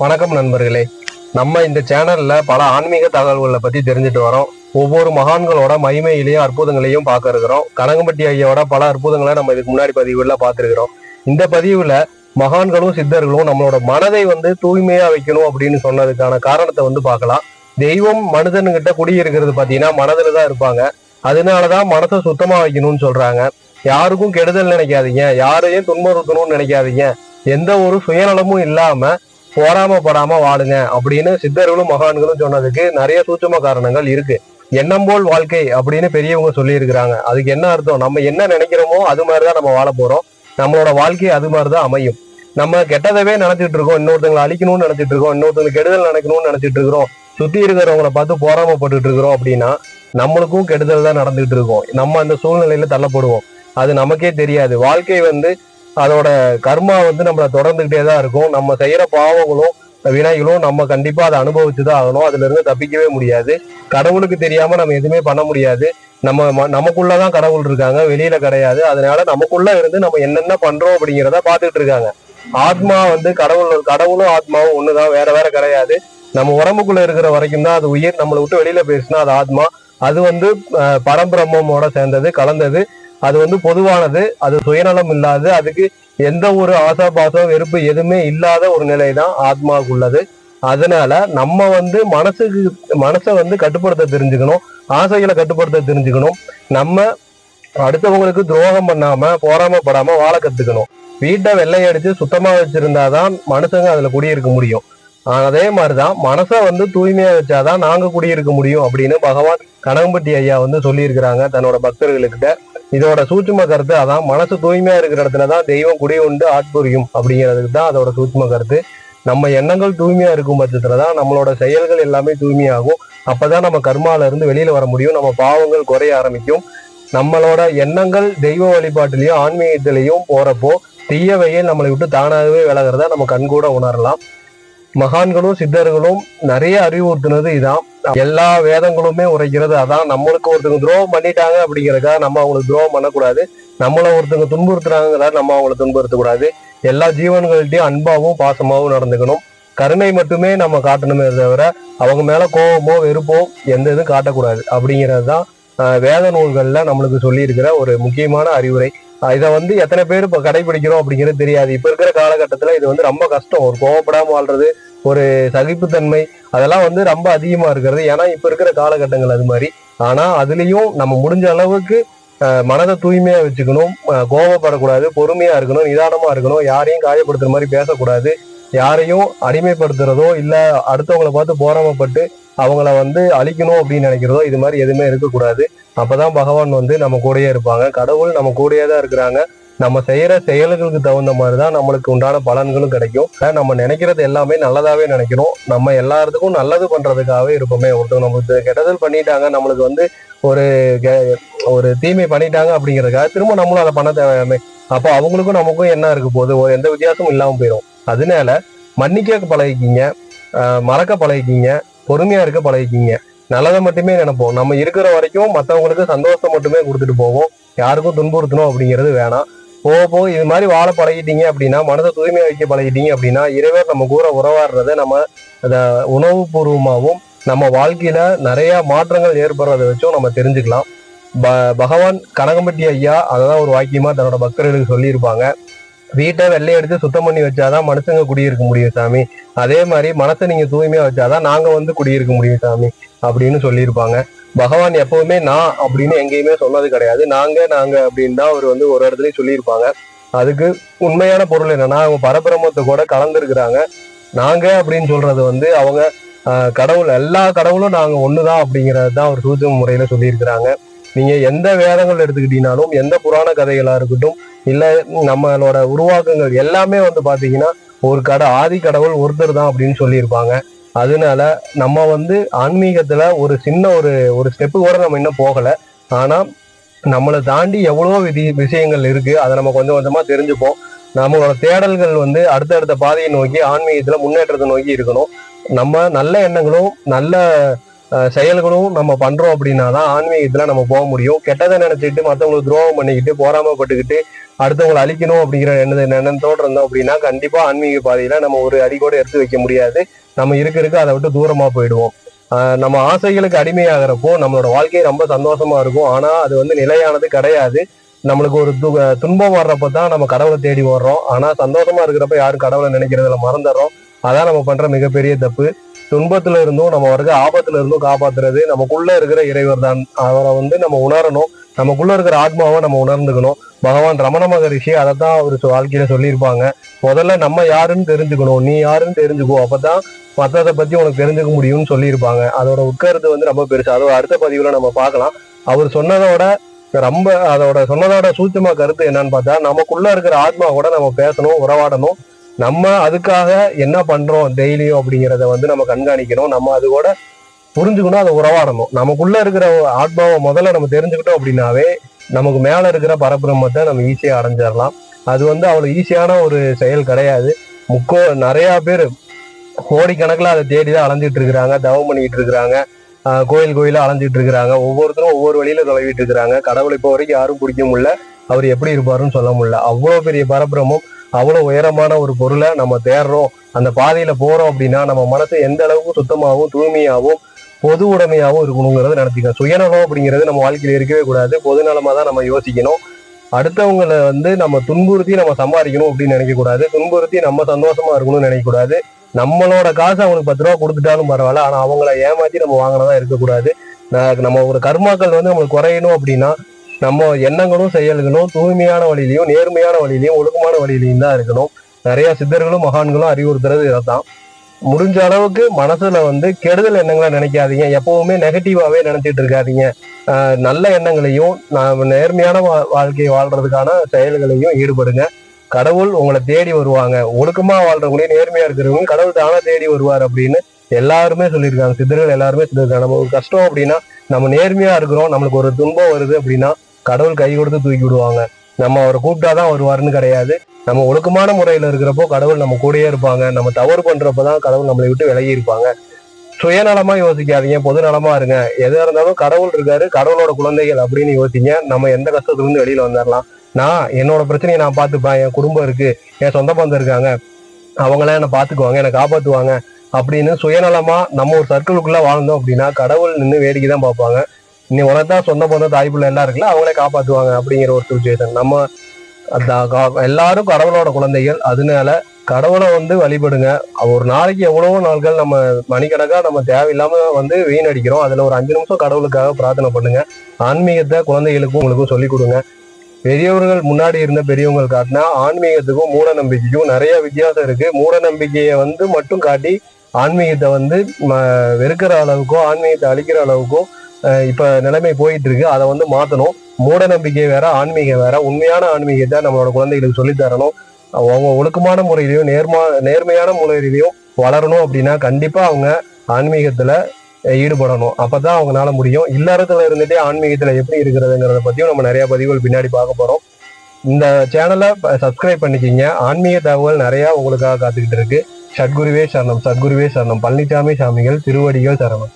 வணக்கம் நண்பர்களே. நம்ம இந்த சேனல்ல பல ஆன்மீக தகவல்களை பத்தி தெரிஞ்சுட்டு வரோம். ஒவ்வொரு மகான்களோட மகிமையிலையும் அற்புதங்களையும் பார்க்க இருக்கிறோம். கனகம்பட்டி ஐயாவோட பல அற்புதங்களை நம்ம இதுக்கு முன்னாடி பதிவுல பார்த்துருக்கிறோம். இந்த பதிவுல மகான்களும் சித்தர்களும் நம்மளோட மனதை வந்து தூய்மையா வைக்கணும் அப்படின்னு சொன்னதுக்கான காரணத்தை வந்து பார்க்கலாம். தெய்வம் மனிதனுக்கிட்ட குடியிருக்கிறது பாத்தீங்கன்னா மனதில் தான் இருப்பாங்க. அதனாலதான் மனசை சுத்தமா வைக்கணும்னு சொல்றாங்க. யாருக்கும் கெடுதல் நினைக்காதீங்க. யாரையும் துன்புறுத்தணும்னு நினைக்காதீங்க. எந்த ஒரு சுயநலமும் இல்லாம போராமப்படாம வாழுங்க அப்படின்னு சித்தர்களும் மகான்களும் சொன்னதுக்கு நிறைய சூட்சம காரணங்கள் இருக்கு. எண்ணம் போல் வாழ்க்கை அப்படின்னு பெரியவங்க சொல்லி இருக்கிறாங்க அதுக்கு என்ன அர்த்தம்? நம்ம என்ன நினைக்கிறோமோ அது மாதிரிதான் நம்ம வாழ போறோம். நம்மளோட வாழ்க்கை அது மாதிரிதான் அமையும். நம்ம கெட்டதவே நினைச்சிட்டு இருக்கோம். இன்னொருத்தங்களை அழிக்கணும்னு நினைச்சிட்டு இருக்கோம். இன்னொருத்தங்களுக்கு கெடுதல் நினைக்கணும்னு நினைச்சிட்டு இருக்கிறோம். சுத்தி இருக்கிறவங்களை பார்த்து போராமப்பட்டுட்டு இருக்கிறோம் அப்படின்னா நம்மளுக்கும் கெடுதல் தான் நடந்துட்டு இருக்கோம். நம்ம அந்த சூழ்நிலையில தள்ளப்படுவோம். அது நமக்கே தெரியாது. வாழ்க்கை வந்து அதோட கர்மா வந்து நம்மளை தொடர்ந்துகிட்டே தான் இருக்கும். நம்ம செய்யற பாவங்களும் வினைகளும் நம்ம கண்டிப்பா அதை அனுபவிச்சுதான் ஆகணும். அதுல இருந்து தப்பிக்கவே முடியாது. கடவுளுக்கு தெரியாம நம்ம எதுவுமே பண்ண முடியாது. நம்ம ம- நமக்குள்ளதான் கடவுள் இருக்காங்க. வெளியில கிடையாது. அதனால நமக்குள்ள இருந்து நம்ம என்னென்ன பண்றோம் அப்படிங்கிறத பாத்துக்கிட்டு இருக்காங்க. ஆத்மா வந்து கடவுள் கடவுளும் ஆத்மாவும் ஒண்ணுதான் வேற வேற கிடையாது. நம்ம உடம்புக்குள்ள இருக்கிற வரைக்கும் தான் அது உயிர். நம்மளை விட்டு வெளியில பேசினா அது ஆத்மா. அது வந்து பரம்பிரம்மோட சேர்ந்தது கலந்தது. அது வந்து பொதுவானது அது சுயநலம் இல்லாது அதுக்கு எந்த ஒரு ஆசா பாசம் வெறுப்பு எதுவுமே இல்லாத ஒரு நிலை தான் ஆத்மாவுக்கு உள்ளது அதனால நம்ம வந்து மனசுக்கு மனசை வந்து கட்டுப்படுத்த தெரிஞ்சுக்கணும் ஆசைகளை கட்டுப்படுத்த தெரிஞ்சுக்கணும். நம்ம அடுத்தவங்களுக்கு துரோகம் பண்ணாம போராமப்படாம வாழ கத்துக்கணும். வீட்டை வெள்ளை அடிச்சு சுத்தமா வச்சிருந்தாதான் மனுஷங்க அதுல குடியிருக்க முடியும். அதே மாதிரிதான் மனசை வந்து தூய்மையா வச்சாதான் நாங்க குடியிருக்க முடியும் அப்படின்னு பகவான் கனகம்பட்டி ஐயா வந்து சொல்லியிருக்கிறாங்க தன்னோட பக்தர்களுக்கிட்ட இதோட சூட்சும கருத்து அதான் மனசு தூய்மையா இருக்கிற இடத்துல தான் தெய்வம் குடி உண்டு ஆட்புரியும் அப்படிங்கிறதுக்கு தான் அதோட சூட்சும கருத்து. நம்ம எண்ணங்கள் தூய்மையா இருக்கும் பட்சத்துல தான் நம்மளோட செயல்கள் எல்லாமே தூய்மையாகும். அப்பதான் நம்ம கர்மால இருந்து வெளியில வர முடியும். நம்ம பாவங்கள் குறைய ஆரம்பிக்கும். நம்மளோட எண்ணங்கள் தெய்வ வழிபாட்டிலையும் ஆன்மீகத்திலையும் போறப்போ தீயவையே நம்மளை விட்டு தானாகவே விலகிறத நம்ம கண்கூட உணரலாம். மகான்களும் சித்தர்களும் நிறைய அறிவுறுத்துனது இதான். எல்லா வேதங்களுமே உரைக்கிறது அதான். நம்மளுக்கு ஒருத்தங்க துரோகம் பண்ணிட்டாங்க அப்படிங்கறதுக்காக நம்ம அவங்களுக்கு துரோகம் பண்ணக்கூடாது. நம்மளை ஒருத்தங்க துன்புறுத்துறாங்கிறத நம்ம அவங்கள துன்புறுத்தக்கூடாது. எல்லா ஜீவன்கள்ட்டையும் அன்பாவும் பாசமாவும் நடந்துக்கணும். கருணை மட்டுமே நம்ம காட்டணுமே தவிர அவங்க மேல கோபமோ வெறுப்போ எந்த இதுவும் காட்டக்கூடாது. அப்படிங்கிறது தான் வேத நூல்களில் நம்மளுக்கு சொல்லியிருக்கிற ஒரு முக்கியமான அறிவுரை. இதை வந்து எத்தனை பேர் இப்போ கடைபிடிக்கிறோம் அப்படிங்கிறது தெரியாது. இப்போ இருக்கிற காலகட்டத்தில் இது வந்து ரொம்ப கஷ்டம். ஒரு கோவப்படாமல் வாழ்றது ஒரு சகிப்புத்தன்மை அதெல்லாம் வந்து ரொம்ப அதிகமாக இருக்கிறது. ஏன்னா இப்போ இருக்கிற காலகட்டங்கள் அது மாதிரி. ஆனால் அதுலேயும் நம்ம முடிஞ்ச அளவுக்கு மனதை தூய்மையாக வச்சுக்கணும். கோவப்படக்கூடாது பொறுமையாக இருக்கணும் நிதானமாக இருக்கணும். யாரையும் காயப்படுத்துற மாதிரி பேசக்கூடாது. யாரையும் அடிமைப்படுத்துறதோ இல்ல அடுத்தவங்களை பார்த்து போராமப்பட்டு அவங்கள வந்து அழிக்கணும் அப்படின்னு நினைக்கிறதோ இது மாதிரி எதுவுமே இருக்கக்கூடாது. அப்பதான் பகவான் வந்து நம்ம கூடயே இருப்பாங்க. கடவுள் நம்ம கூடயே தான் இருக்கிறாங்க. நம்ம செய்யற செயல்களுக்கு தகுந்த மாதிரி தான் நம்மளுக்கு உண்டான பலன்களும் கிடைக்கும். நம்ம நினைக்கிறது எல்லாமே நல்லதாவே நினைக்கிறோம். நம்ம எல்லாத்துக்கும் நல்லது பண்றதுக்காகவே இருப்போமே ஒருத்தவங்க நம்மளுக்கு கெட்டதல் பண்ணிட்டாங்க நம்மளுக்கு வந்து ஒரு ஒரு தீமை பண்ணிட்டாங்க அப்படிங்கிறதுக்காக திரும்ப நம்மளும் அதை பண்ண தேவையாமே. அப்போ அவங்களுக்கும் நமக்கும் என்ன இருக்கு போகுது? எந்த வித்தியாசமும் இல்லாமல் போயிடும் அதனால மன்னிக்க பழகிக்கிங்க மறக்க பழகிக்கிங்க பொறுமையா இருக்க பழகிக்கிங்க. நல்லதை மட்டுமே நினைப்போம். நம்ம இருக்கிற வரைக்கும் மற்றவங்களுக்கு சந்தோஷம் மட்டுமே கொடுத்துட்டு போவோம். யாருக்கும் துன்புறுத்தணும் அப்படிங்கிறது வேணாம். போக போக இது மாதிரி வாழ பழகிட்டீங்க அப்படின்னா மனதை தூய்மையா வைக்க பழகிட்டீங்க அப்படின்னா இரவே நம்ம கூட உறவாடுறத நம்ம அதை உணவு பூர்வமாகவும் நம்ம வாழ்க்கையில நிறைய மாற்றங்கள் ஏற்படுறதை வச்சும் நம்ம தெரிஞ்சுக்கலாம். ப- பகவான் கனகம்பட்டி ஐயா அததான் ஒரு வாக்கியமா தன்னோட பக்தர்களுக்கு சொல்லியிருப்பாங்க. வீட்டை வெள்ளை அடிச்சு சுத்தம் பண்ணி வச்சாதான் மனுஷங்க குடியிருக்க முடியும் சாமி. அதே மாதிரி மனசை நீங்க தூய்மையா வச்சாதான் நாங்க வந்து குடியிருக்க முடியும் சாமி அப்படின்னு சொல்லியிருப்பாங்க. பகவான் எப்பவுமே நான் அப்படின்னு எங்கேயுமே சொன்னது கிடையாது. நாங்க நாங்க அப்படின்னு தான் அவர் வந்து ஒரு இடத்துலயும் சொல்லியிருப்பாங்க. அதுக்கு உண்மையான பொருள் என்னன்னா அவங்க பரபிரமத்தை கூட கலந்துருக்கிறாங்க. நாங்க அப்படின்னு சொல்றது வந்து அவங்க கடவுள் எல்லா கடவுளும் நாங்க ஒண்ணுதான் அப்படிங்கறது தான் அவர் சூட்சம முறையில சொல்லியிருக்கிறாங்க. நீங்க எந்த வேதங்கள் எடுத்துக்கிட்டீங்கனாலும் எந்த புராண கதைகளா இருக்கட்டும் இல்ல நம்மளோட உருவாக்கங்கள் எல்லாமே வந்து பாத்தீங்கன்னா ஒரு கடை ஆதி கடவுள் ஒருத்தர் தான் அப்படின்னு சொல்லியிருப்பாங்க. அதனால நம்ம வந்து ஆன்மீகத்துல ஒரு சின்ன ஒரு ஒரு ஸ்டெப்பு கூட நம்ம இன்னும் போகல. ஆனா நம்மளை தாண்டி எவ்வளவோ விதி விஷயங்கள் இருக்கு. அதை நம்ம கொஞ்சம் கொஞ்சமா தெரிஞ்சுப்போம். நம்மளோட தேடல்கள் வந்து அடுத்தடுத்த பாதையை நோக்கி ஆன்மீகத்துல முன்னேற்றத்தை நோக்கி இருக்கணும். நம்ம நல்ல எண்ணங்களும் நல்ல செயல்களும் நம்ம பண்றோம் அப்படின்னா தான் ஆன்மீகத்துல நம்ம போக முடியும். கெட்டதை நினைச்சிட்டு மற்றவங்களுக்கு துரோகம் பண்ணிக்கிட்டு போராமப்பட்டுக்கிட்டு அடுத்தவங்களை அழிக்கணும் அப்படிங்கிற எண்ண எண்ணத்தோடு இருந்தோம் அப்படின்னா கண்டிப்பா ஆன்மீக பாதையில நம்ம ஒரு அடிக்கோடு எடுத்து வைக்க முடியாது. நம்ம இருக்க இருக்க அதை விட்டு தூரமா போயிடுவோம். நம்ம ஆசைகளுக்கு அடிமையாகிறப்போ நம்மளோட வாழ்க்கை ரொம்ப சந்தோஷமா இருக்கும். ஆனா அது வந்து நிலையானது கிடையாது. நம்மளுக்கு ஒரு து துன்பம் வர்றப்ப தான் நம்ம கடவுளை தேடி வர்றோம். ஆனா சந்தோஷமா இருக்கிறப்ப யாரும் கடவுளை நினைக்கிறதுல மறந்துடுறோம். அதான் நம்ம பண்ற மிகப்பெரிய தப்பு. துன்பத்துல இருந்தும் நம்ம வர்க்க ஆபத்துல இருந்தும் காப்பாத்துறது நமக்குள்ள இருக்கிற இறைவர் தான். அவரை வந்து நம்ம உணரணும். நமக்குள்ள இருக்கிற ஆத்மாவை நம்ம உணர்ந்துக்கணும். பகவான் ரமண மகரிஷி அதை தான் அவர் வாழ்க்கையில சொல்லியிருப்பாங்க. முதல்ல நம்ம யாருன்னு தெரிஞ்சுக்கணும். நீ யாருன்னு தெரிஞ்சுக்கோ. அப்பதான் மற்றதை பத்தி உனக்கு தெரிஞ்சுக்க முடியும்னு சொல்லியிருப்பாங்க. அதோட உட்கருத்து வந்து ரொம்ப பெருசு. அதோட அடுத்த பதிவுல நம்ம பார்க்கலாம். அவர் சொன்னதோட ரொம்ப அதோட சொன்னதோட சூட்சமா கருத்து என்னன்னு பார்த்தா நமக்குள்ள இருக்கிற ஆத்மா கூட நம்ம பேசணும் உறவாடணும். நம்ம அதுக்காக என்ன பண்றோம் டெய்லியும் அப்படிங்கிறத வந்து நம்ம கண்காணிக்கணும். நம்ம அது கூட புரிஞ்சுக்கணும் அதை உறவாடணும். நமக்குள்ள இருக்கிற ஆத்மாவை முதல்ல நம்ம தெரிஞ்சுக்கிட்டோம் அப்படின்னாவே நமக்கு மேல இருக்கிற பரபிரம்மத்தை நம்ம ஈஸியா அடைஞ்சிடலாம். அது வந்து அவ்வளவு ஈஸியான ஒரு செயல் கிடையாது. முக்கோ நிறைய பேர் கோடிக்கணக்கில் அதை தேடி தான் அலைஞ்சிட்டு இருக்கிறாங்க தவம் பண்ணிக்கிட்டு இருக்கிறாங்க. கோயில் கோயிலாக அலைஞ்சிட்டு இருக்கிறாங்க. ஒவ்வொருத்தரும் ஒவ்வொரு வழியில தொலைவிட்டு இருக்கிறாங்க. கடவுளை இப்போ வரைக்கும் யாரும் பிடிக்க முடியல. அவர் எப்படி இருப்பாருன்னு சொல்ல முடியல. அவ்வளோ பெரிய பரபிரமம் அவ்வளோ உயரமான ஒரு பொருளை நம்ம தேடுறோம். அந்த பாதையில போறோம் அப்படின்னா நம்ம மனசு எந்த அளவுக்கு சுத்தமாகவும் தூய்மையாகவும் பொது உடைமையாகவும் இருக்கணுங்கிறத நடத்திக்கணும் சுயநலம் அப்படிங்கிறது நம்ம வாழ்க்கையில் இருக்கவே கூடாது. பொதுநலமா தான் நம்ம யோசிக்கணும். அடுத்தவங்களை வந்து நம்ம துன்புறுத்தி நம்ம சம்பாதிக்கணும் அப்படின்னு நினைக்கக்கூடாது துன்புறுத்தி நம்ம சந்தோஷமா இருக்கணும்னு நினைக்கக்கூடாது நம்மளோட காசு அவனுக்கு பத்து ரூபா கொடுத்துட்டாலும் பரவாயில்ல. ஆனால் அவங்கள ஏமாற்றி நம்ம வாங்கினதான் இருக்கக்கூடாது. நம்ம ஒரு கர்மாக்கள் வந்து நம்மளுக்கு குறையணும் அப்படின்னா நம்ம எண்ணங்களும் செயல்களும் தூய்மையான வழியிலையும் நேர்மையான வழியிலையும் ஒழுக்கமான வழியிலையும் தான் இருக்கணும். நிறைய சித்தர்களும் மகான்களும் அறிவுறுத்துறது இதைத்தான் முடிஞ்ச அளவுக்கு மனசுல வந்து கெடுதல் எண்ணங்களை நினைக்காதீங்க. எப்பவுமே நெகட்டிவாவே நினைச்சிட்டு இருக்காதீங்க. நல்ல எண்ணங்களையும் நேர்மையான வா- வாழ்க்கையை வாழ்றதுக்கான செயல்களையும் ஈடுபடுங்க. கடவுள் உங்களை தேடி வருவாங்க. ஒழுக்கமா வாழ்றவங்களையும் நேர்மையா இருக்கிறவங்க கடவுள் தானா தேடி வருவார் அப்படின்னு எல்லாருமே சொல்லியிருக்காங்க. சித்தர்கள் எல்லாருமே சொல்லியிருக்காங்க. நம்ம கஷ்டம் அப்படின்னா நம்ம நேர்மையா இருக்கிறோம். நம்மளுக்கு ஒரு துன்பம் வருது அப்படின்னா கடவுள் கை கொடுத்து தூக்கி விடுவாங்க. நம்ம அவரை கூப்பிட்டாதான் வருவாருன்னு கிடையாது. நம்ம ஒழுக்கமான முறையில இருக்கிறப்போ கடவுள் நம்ம கூடயே இருப்பாங்க. நம்ம தவறு பண்றப்பதான் கடவுள் நம்மளை விட்டு விலகி இருப்பாங்க. சுயநலமா யோசிக்காதீங்க பொதுநலமா இருங்க. எதா இருந்தாலும் கடவுள் இருக்காரு கடவுளோட குழந்தைகள் அப்படின்னு யோசிங்க. நம்ம எந்த கஷ்டத்துல இருந்து வெளியில வந்துடலாம் நான் என்னோட பிரச்சனையை நான் பார்த்துப்பேன். என் குடும்பம் இருக்கு. என் சொந்த பந்தம் இருக்காங்க. அவங்களாம் என்னை பார்த்துக்குவாங்க என்னை காப்பாற்றுவாங்க அப்படின்னு சுயநலமா நம்ம ஒரு சர்க்கிளுக்குள்ள வாழ்ந்தோம் அப்படின்னா கடவுள் நின்று வேடிக்கை தான் பார்ப்பாங்க. நீ உனதான் சொந்த பந்தம் தாய் பிள்ளை எல்லாம் இருக்குல்ல அவங்களே காப்பாத்துவாங்க அப்படிங்கிற ஒரு சுச்சுவேஷன் நம்ம எல்லாரும் கடவுளோட குழந்தைகள். அதனால கடவுளை வந்து வழிபடுங்க. ஒரு நாளைக்கு எவ்வளவோ நாட்கள் நம்ம மணிக்கணக்கா நம்ம தேவையில்லாம வந்து வீணடிக்கிறோம். அதுல ஒரு அஞ்சு நிமிஷம் கடவுளுக்காக பிரார்த்தனை பண்ணுங்க. ஆன்மீகத்தை குழந்தைகளுக்கும் உங்களுக்கும் சொல்லிக் கொடுங்க. பெரியவர்கள் முன்னாடி இருந்த பெரியவங்க காட்டினா ஆன்மீகத்துக்கும் மூட நம்பிக்கைக்கும் நிறைய வித்தியாசம் இருக்கு. மூட நம்பிக்கையை வந்து மட்டும் காட்டி ஆன்மீகத்தை வந்து ம- வெறுக்கிற அளவுக்கோ ஆன்மீகத்தை அழிக்கிற அளவுக்கோ இப்போ நிலைமை போயிட்டு இருக்கு அதை வந்து மாற்றணும் மூட நம்பிக்கை வேற ஆன்மீகம் வேற உண்மையான ஆன்மீகத்தை நம்மளோட குழந்தைகளுக்கு சொல்லித் தரணும். அவங்க ஒழுக்கமான முறையிலையும் நேர்மா நேர்மையான முறையிலையும் வளரணும் அப்படின்னா கண்டிப்பாக அவங்க ஆன்மீகத்தில் ஈடுபடணும். ஈடுபடணும் அப்பதான் அவங்களால முடியும். இல்லறத்துல இருந்துட்டே ஆன்மீகத்துல எப்படி இருக்கிறதுங்கிறத பத்தியும் நம்ம நிறைய பதிவுகள் பின்னாடி பார்க்க போறோம். இந்த சேனலை சப்ஸ்கிரைப் பண்ணிக்கிங்க. ஆன்மீக தகவல் நிறைய உங்களுக்காக காத்துக்கிட்டு இருக்கு. சத்குருவே சரணம் சத்குருவே சரணம். பழனிசாமி சாமிகள் திருவடிகள் சரணம்.